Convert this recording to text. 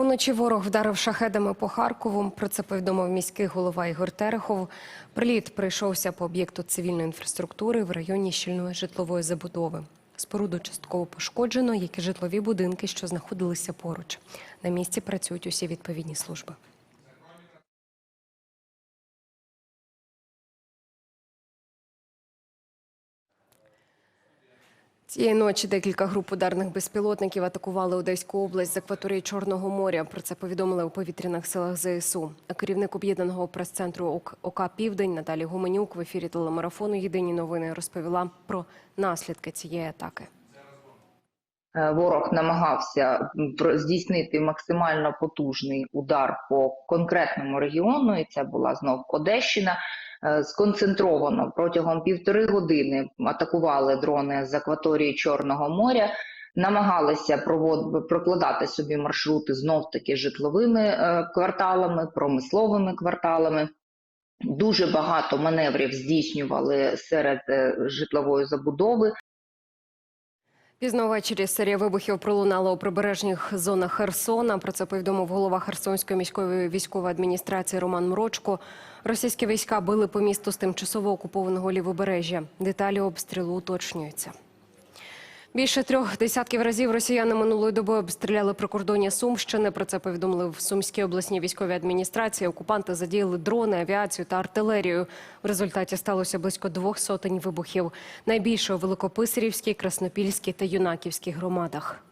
Уночі ворог вдарив шахедами по Харкову. Про це повідомив міський голова Ігор Терехов. Приліт прийшовся по об'єкту цивільної інфраструктури в районі щільної житлової забудови. Споруду частково пошкоджено, як і житлові будинки, що знаходилися поруч. На місці працюють усі відповідні служби. Цієї ночі декілька груп ударних безпілотників атакували Одеську область з акваторії Чорного моря. Про це повідомили у повітряних силах ЗСУ. Керівник об'єднаного прес-центру ОК Південь Наталі Гуменюк в ефірі телемарафону Єдині новини розповіла про наслідки цієї атаки. Е, Ворог намагався здійснити максимально потужний удар по конкретному регіону, і це була знов Одещина. Е, Сконцентровано протягом півтори години атакували дрони з акваторії Чорного моря, намагалися провод... прокладати собі маршрути знов таки житловими е, кварталами, промисловими кварталами. Дуже багато маневрів здійснювали серед е, житлової забудови. Пізно ввечері серія вибухів пролунала у прибережних зонах Херсона. Про це повідомив голова Херсонської міської військової адміністрації Роман Мрочко. Російські війська били по місту з тимчасово окупованого лівобережжя. Деталі обстрілу уточнюються. Більше трьох десятків разів росіяни минулої доби обстріляли прикордоння Сумщини. Про це повідомили в Сумській обласній військовій адміністрації. Окупанти задіяли дрони, авіацію та артилерію. В результаті сталося близько двох сотень вибухів. Найбільше у Великописарівській, Краснопільській та Юнаківській громадах.